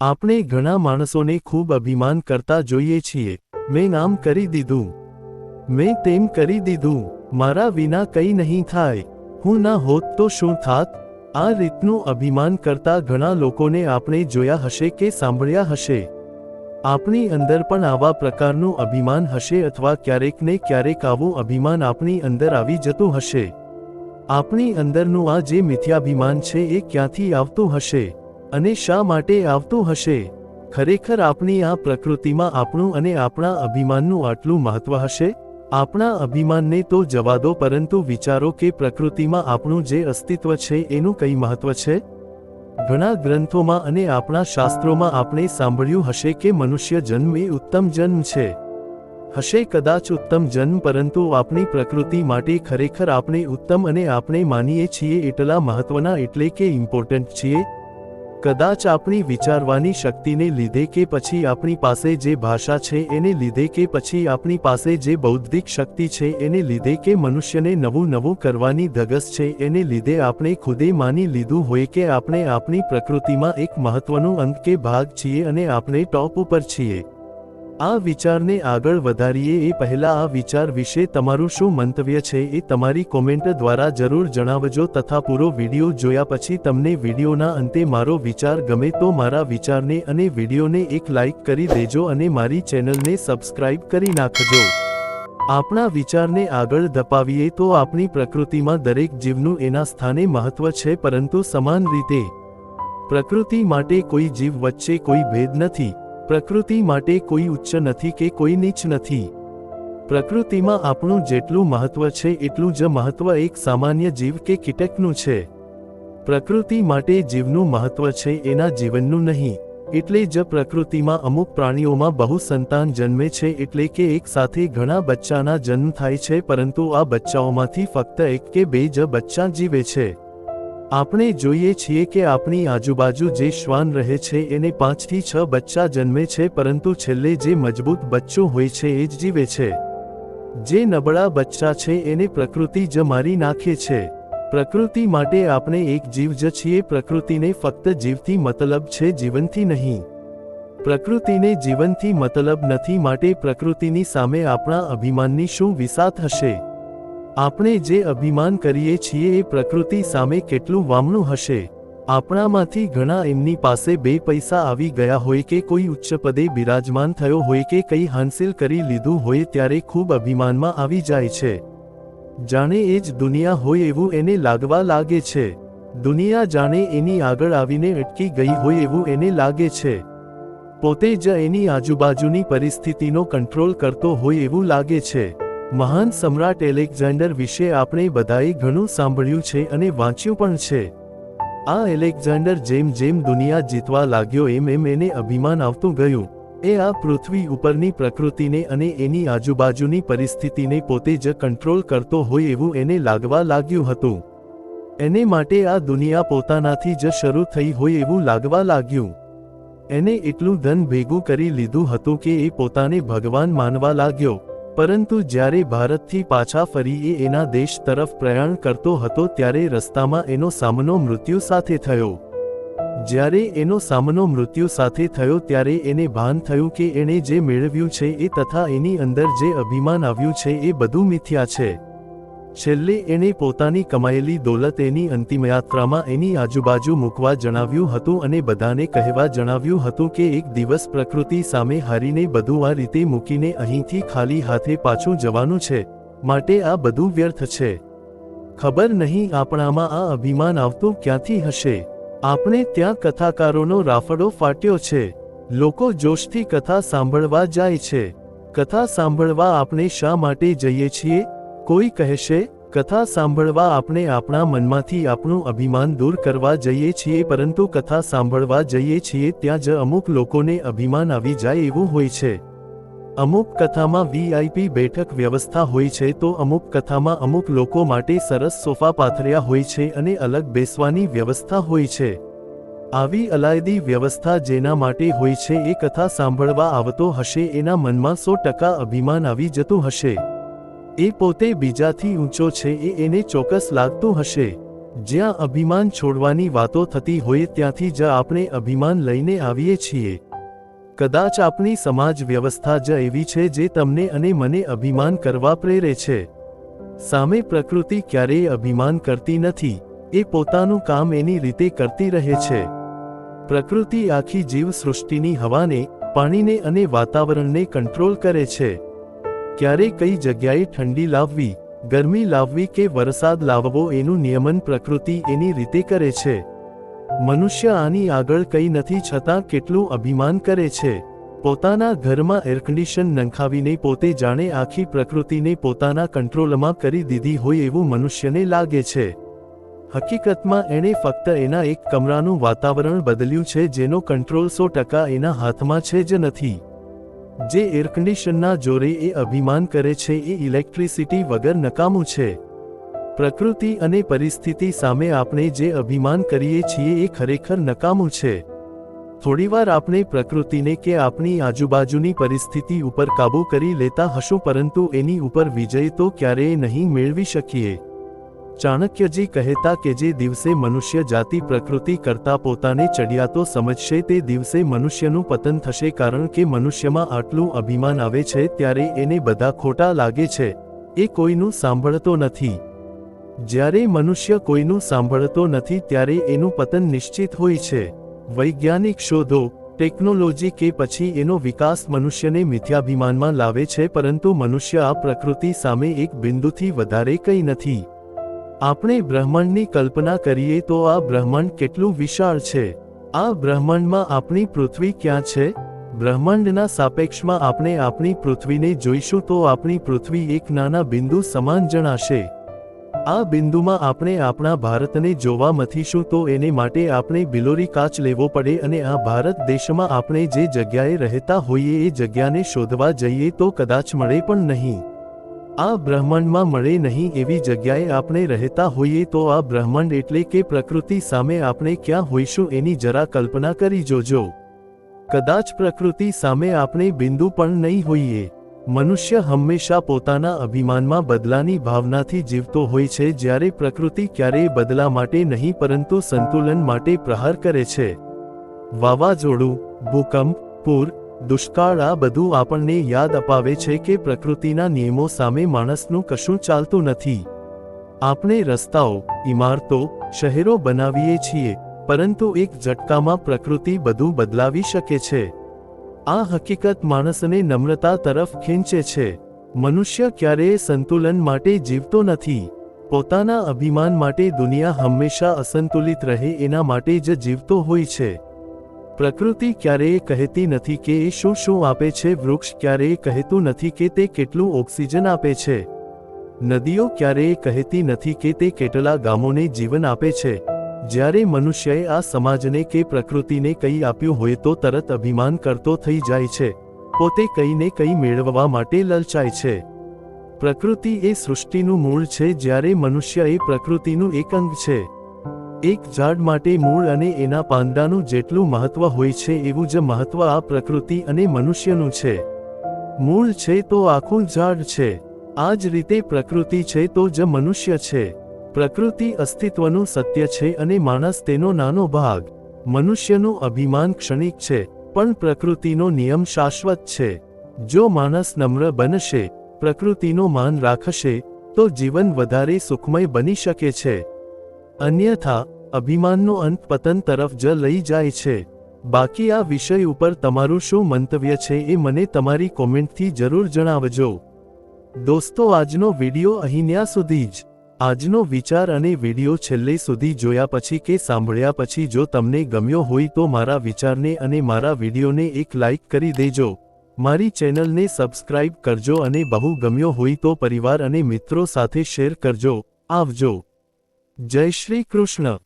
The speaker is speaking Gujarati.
આપણે ઘણા માણસોને ખૂબ અભિમાન કરતા જોઈએ છીએ. મેં નામ કરી દીધું. મેં તેમ કરી દીધું. મારા વિના કંઈ નહીં થાય. હું ના હોત તો શું થાત? આ રીતનું અભિમાન કરતા ઘણા લોકોને આપણે જોયા હશે કે સાંભળ્યા હશે. આપણી અંદર પણ આવા પ્રકારનું અભિમાન હશે અથવા ક્યારેક ને ક્યારેક આવું અભિમાન આપણી અંદર આવી જતું હશે. આપણી અંદરનું આ જે મિથ્યાભિમાન છે એ ક્યાંથી આવતું હશે? અને શા માટે આવતું હશે? ખરેખર આપણી આ પ્રકૃતિમાં આપણું અને આપણા અભિમાનનું આટલું મહત્વ હશે? આપણા અભિમાનને તો જવા દો પરંતુ વિચારો કે પ્રકૃતિમાં આપણું જે અસ્તિત્વ છે એનું કઈ મહત્વ છે? ઘણા ગ્રંથોમાં અને આપણા શાસ્ત્રોમાં આપણે સાંભળ્યું હશે કે મનુષ્ય જન્મ એ ઉત્તમ જન્મ છે. હશે કદાચ ઉત્તમ જન્મ, પરંતુ આપણી પ્રકૃતિ માટે ખરેખર આપણે ઉત્તમ અને આપણે માનીએ છીએ એટલા મહત્વના, એટલે કે ઇમ્પોર્ટન્ટ છીએ. કદાચ આપણી વિચારવાની શક્તિને લીધે કે પછી આપણી પાસે જે ભાષા છે એને લીધે કે પછી આપણી પાસે જે બૌદ્ધિક શક્તિ છે એને લીધે કે મનુષ્યને નવું નવું કરવાની ધગસ છે એને લીધે આપણે ખુદે માની લીધું હોય કે આપણે આપણી પ્રકૃતિમાં એક મહત્વનું અંગ કે ભાગ છીએ અને આપણે ટોપ ઉપર છીએ. આ વિચારને આગળ વધારીએ એ પહેલા આ વિચાર વિશે તમારું શું મંતવ્ય છે એ તમારી કોમેન્ટ દ્વારા જરૂર જણાવજો તથા પૂરો વીડિયો જોયા પછી તમને વિડીયોના અંતે મારો વિચાર ગમે તો મારા વિચારને અને વિડીયોને એક લાઇક કરી દેજો અને મારી ચેનલને સબસ્ક્રાઇબ કરી નાખજો. આપણા વિચારને આગળ ધપાવીએ તો આપણી પ્રકૃતિમાં દરેક જીવનું એના સ્થાને મહત્વ છે પરંતુ સમાન રીતે. પ્રકૃતિ માટે કોઈ જીવ વચ્ચે કોઈ ભેદ નથી. પ્રકૃતિ માટે કોઈ ઉચ્ચ નથી કે કોઈ નીચ નથી. પ્રકૃતિમાં આપણું જેટલું મહત્વ છે એટલું જ મહત્વ એક સામાન્ય જીવ કે કીટકનું છે. પ્રકૃતિ માટે જીવનું મહત્વ છે એના જીવનનું નહીં, એટલે જ પ્રકૃતિમાં અમુક પ્રાણીઓમાં બહુ સંતાન જન્મે છે એટલે કે એક સાથે ઘણા બચ્ચાના જન્મ થાય છે પરંતુ આ બચ્ચાઓમાંથી ફક્ત એક કે બે જ બચ્ચા જીવે છે. આપણે જોઈએ છીએ કે આપણી આજુબાજુ જે શ્વાન રહે છે એને પાંચથી છ બચ્ચા જન્મે છે પરંતુ છેલ્લે જે મજબૂત બચ્ચો હોય છે એ જ જીવે છે. જે નબળા બચ્ચા છે એને પ્રકૃતિ જ મારી નાખે છે. પ્રકૃતિ માટે આપણે એક જીવ જ છીએ, પ્રકૃતિને ફક્ત જીવથી મતલબ છે જીવનથી નહીં. પ્રકૃતિને જીવનથી મતલબ નથી માટે પ્રકૃતિની સામે આપણા અભિમાનની શું વિસાત હશે? આપણે જે અભિમાન કરીએ છીએ એ પ્રકૃતિ સામે કેટલું વામણું હશે? આપણામાંથી ઘણા એમની પાસે બે પૈસા આવી ગયા હોય કે કોઈ ઉચ્ચ પદે બિરાજમાન થયો હોય કે કંઈ હાંસિલ કરી લીધું હોય ત્યારે ખૂબ અભિમાનમાં આવી જાય છે. જાણે એ જ દુનિયા હોય એવું એને લાગવા લાગે છે. દુનિયા જાણે એની આગળ આવીને અટકી ગઈ હોય એવું એને લાગે છે. પોતે જ એની આજુબાજુની પરિસ્થિતિનો કંટ્રોલ કરતો હોય એવું લાગે છે. મહાન સમ્રાટ એલેક્ઝાન્ડર વિશે આપણે બધાએ ઘણું સાંભળ્યું છે અને વાંચ્યું પણ છે. આ એલેક્ઝાન્ડર જેમ જેમ દુનિયા જીતવા લાગ્યો એમ એમ એને અભિમાન આવતું ગયું. એ આ પૃથ્વી ઉપરની પ્રકૃતિને અને એની આજુબાજુની પરિસ્થિતિને પોતે જ કંટ્રોલ કરતો હોય એવું એને લાગવા લાગ્યું હતું. એને માટે આ દુનિયા પોતાનાથી જ શરૂ થઈ હોય એવું લાગવા લાગ્યું. એને એટલું ધન ભેગું કરી લીધું હતું કે એ પોતાને ભગવાન માનવા લાગ્યો. પરંતુ જ્યારે ભારતથી પાછા ફરી એ એના દેશ તરફ પ્રયાણ કરતો હતો ત્યારે રસ્તામાં એનો સામનો મૃત્યુ સાથે થયો. જ્યારે એનો સામનો મૃત્યુ સાથે થયો ત્યારે એને ભાન થયું કે એણે જે મેળવ્યું છે એ તથા એની અંદર જે અભિમાન આવ્યું છે એ બધું મિથ્યા છે. છેલ્લે એણે પોતાની કમાયેલી દોલત એની અંતિમયાત્રામાં એની આજુબાજુ મૂકવા જણાવ્યું હતું અને બધાને કહેવા જણાવ્યું હતું કે એક દિવસ પ્રકૃતિ સામે હારીને બધું આ રીતે મૂકીને અહીંથી ખાલી હાથે પાછું જવાનું છે, માટે આ બધું વ્યર્થ છે. ખબર નહીં આપણામાં આ અભિમાન આવતું ક્યાંથી હશે? આપણે ત્યાં કથાકારોનો રાફડો ફાટ્યો છે. લોકો જોશથી કથા સાંભળવા જાય છે. કથા સાંભળવા આપણે શા માટે જઈએ છીએ? કોઈ કહેશે કથા સાંભળવા આપણે આપણા મનમાંથી આપણું અભિમાન દૂર કરવા જઈએ છીએ, પરંતુ કથા સાંભળવા જઈએ છીએ ત્યાં જ અમુક લોકોને અભિમાન આવી જાય એવું હોય છે. અમુક કથામાં વીઆઈપી બેઠક વ્યવસ્થા હોય છે તો અમુક કથામાં અમુક લોકો માટે સરસ સોફા પાથર્યા હોય છે અને અલગ બેસવાની વ્યવસ્થા હોય છે. આવી અલાયદી વ્યવસ્થા જેના માટે હોય છે એ કથા સાંભળવા આવતો હશે એના મનમાં સો ટકા અભિમાન આવી જતું હશે. એ પોતે બીજાથી ઊંચો છે, એ એને ચોક્કસ લાગતું હશે. જ્યાં અભિમાન છોડવાની વાતો થતી હોય, ત્યાંથી જ આપણે અભિમાન લઈને આવીએ છીએ. કદાચ આપણી સમાજ વ્યવસ્થા જ એવી છે જે તમને અને મને અભિમાન કરવા પ્રેરે છે. સામે પ્રકૃતિ ક્યારેય અભિમાન કરતી નથી, એ પોતાનું કામ એની રીતે કરતી રહે છે. પ્રકૃતિ આખી જીવ સૃષ્ટિની હવાને, પાણીને અને વાતાવરણને કંટ્રોલ કરે છે. ક્યારે કઈ જગ્યાએ ઠંડી લાવવી, ગરમી લાવવી કે વરસાદ લાવવો એનું નિયમન પ્રકૃતિ એની રીતે કરે છે. મનુષ્ય આની આગળ કંઈ નથી છતાં કેટલું અભિમાન કરે છે. પોતાના ઘરમાં એરકન્ડિશન નંખાવીને પોતે જાણે આખી પ્રકૃતિને પોતાના કંટ્રોલમાં કરી દીધી હોય એવું મનુષ્યને લાગે છે. હકીકતમાં એણે ફક્ત એના એક કમરાનું વાતાવરણ બદલ્યું છે જેનો કંટ્રોલ સો ટકા એના હાથમાં છે જ નથી. જે એરકન્ડિશનના જોરે એ અભિમાન કરે છે એ ઇલેક્ટ્રિસિટી વગર નકામું છે. પ્રકૃતિ અને પરિસ્થિતિ સામે આપણે જે અભિમાન કરીએ છીએ એ ખરેખર નકામું છે. થોડીવાર આપણે પ્રકૃતિને કે આપણી આજુબાજુની પરિસ્થિતિ ઉપર કાબૂ કરી લેતા હશું પરંતુ એની ઉપર વિજય તો ક્યારેય નહીં મેળવી શકીએ. ચાણક્યજી કહેતા કે જે દિવસે મનુષ્ય જાતિ પ્રકૃતિ કરતા પોતાને ચડિયાતો સમજશે તે દિવસે મનુષ્યનું પતન થશે કારણ કે મનુષ્યમાં આટલું અભિમાન આવે છે ત્યારે એને બધા ખોટા લાગે છે. એ કોઈનું સાંભળતો નથી. જ્યારે મનુષ્ય કોઈનું સાંભળતો નથી ત્યારે એનું પતન નિશ્ચિત હોય છે. વૈજ્ઞાનિક શોધો, ટેકનોલોજી કે પછી એનો વિકાસ મનુષ્યને મિથ્યાભિમાનમાં લાવે છે પરંતુ મનુષ્ય આ પ્રકૃતિ સામે એક બિંદુથી વધારે કંઈ નથી. આપણે બ્રહ્માંડની કલ્પના કરીએ તો આ બ્રહ્માંડ કેટલું વિશાળ છે? આ બ્રહ્માંડમાં આપણી પૃથ્વી ક્યાં છે? બ્રહ્માંડના સાપેક્ષમાં આપણે આપણી પૃથ્વીને જોઈશું તો આપણી પૃથ્વી એક નાના બિંદુ સમાન જણાશે. આ બિંદુમાં આપણે આપણા ભારતને જોવા મથીશું તો એને માટે આપણે બિલોરી કાચ લેવો પડે અને આ ભારત દેશમાં આપણે જે જગ્યાએ રહેતા હોઈએ એ જગ્યાને શોધવા જઈએ તો કદાચ મળે પણ નહીં. આ બ્રહ્માંડમાં મળે નહીં એવી જગ્યાએ આપણે રહેતા હોઈએ તો આ બ્રહ્માંડ એટલે કે પ્રકૃતિ સામે આપણે ક્યાં હોઈશું એની જરા કલ્પના કરી જોજો. કદાચ પ્રકૃતિ સામે આપણે બિંદુ પણ નહીં હોઈએ. મનુષ્ય હંમેશા પોતાના અભિમાનમાં બદલાની ભાવનાથી જીવતો હોય છે જ્યારે પ્રકૃતિ ક્યારેય બદલા માટે નહીં પરંતુ સંતુલન માટે પ્રહાર કરે છે. વાવાઝોડું, ભૂકંપ, પૂર દુષ્કાળ આ બધું આપણને યાદ અપાવે છે કે પ્રકૃતિના નિયમો સામે માણસનું કશું ચાલતું નથી. આપણે રસ્તાઓ, ઇમારતો, શહેરો બનાવીએ છીએ, પરંતુ એક ઝટકામાં પ્રકૃતિ બધું બદલાવી શકે છે. આ હકીકત માણસને નમ્રતા તરફ ખેંચે છે. મનુષ્ય ક્યારેય સંતુલન માટે જીવતો નથી. પોતાના અભિમાન માટે દુનિયા હંમેશા અસંતુલિત રહે એના માટે જ જીવતો હોય છે. પ્રકૃતિ ક્યારેય કહેતી નથી કે એ શું શું આપે છે, વૃક્ષ ક્યારેય કહેતું નથી કે તે કેટલું ઓક્સિજન આપે છે. નદીઓ ક્યારેય કહેતી નથી કે તે કેટલા ગામોને જીવન આપે છે. જ્યારે મનુષ્યએ આ સમાજને કે પ્રકૃતિને કંઈ આપ્યું હોય તો તરત અભિમાન કરતો થઈ જાય છે. પોતે કંઈને કંઈ મેળવવા માટે લલચાય છે. પ્રકૃતિ એ સૃષ્ટિનું મૂળ છે, જ્યારે મનુષ્ય એ પ્રકૃતિનું એક અંગ છે. એક ઝાડ માટે મૂળ અને એના પાંદડાનું જેટલું મહત્વ હોય છે એવું જ મહત્વ આ પ્રકૃતિ અને મનુષ્યનું છે. મૂળ છે તો આખું ઝાડ છે. આ જ રીતે પ્રકૃતિ છે તો જ મનુષ્ય છે. પ્રકૃતિ અસ્તિત્વનું સત્ય છે અને માણસ તેનો નાનો ભાગ. મનુષ્યનું અભિમાન ક્ષણિક છે, પણ પ્રકૃતિનો નિયમ શાશ્વત છે. જો માણસ નમ્ર બનશે, પ્રકૃતિનો માન રાખશે, તો જીવન વધારે સુખમય બની શકે છે. અન્યથા, અભિમાનનો અંત પતન તરફ જ લઈ જાય છે. બાકી આ વિષય ઉપર તમારું શું મંતવ્ય છે એ મને તમારી કોમેન્ટથી જરૂર જણાવજો. દોસ્તો, આજનો વિડિયો અહીંયા સુધી જ. આજનો વિચાર અને વિડિયો છેલ્લે સુધી જોયા પછી કે સાંભળ્યા પછી જો તમને ગમ્યો હોય તો મારા વિચારને અને મારા વિડિયોને એક લાઇક કરી દેજો. મારી ચેનલને સબસ્ક્રાઇબ કરજો અને બહુ ગમ્યો હોય તો પરિવાર અને મિત્રો સાથે શેર કરજો. આવજો. જય શ્રી કૃષ્ણ.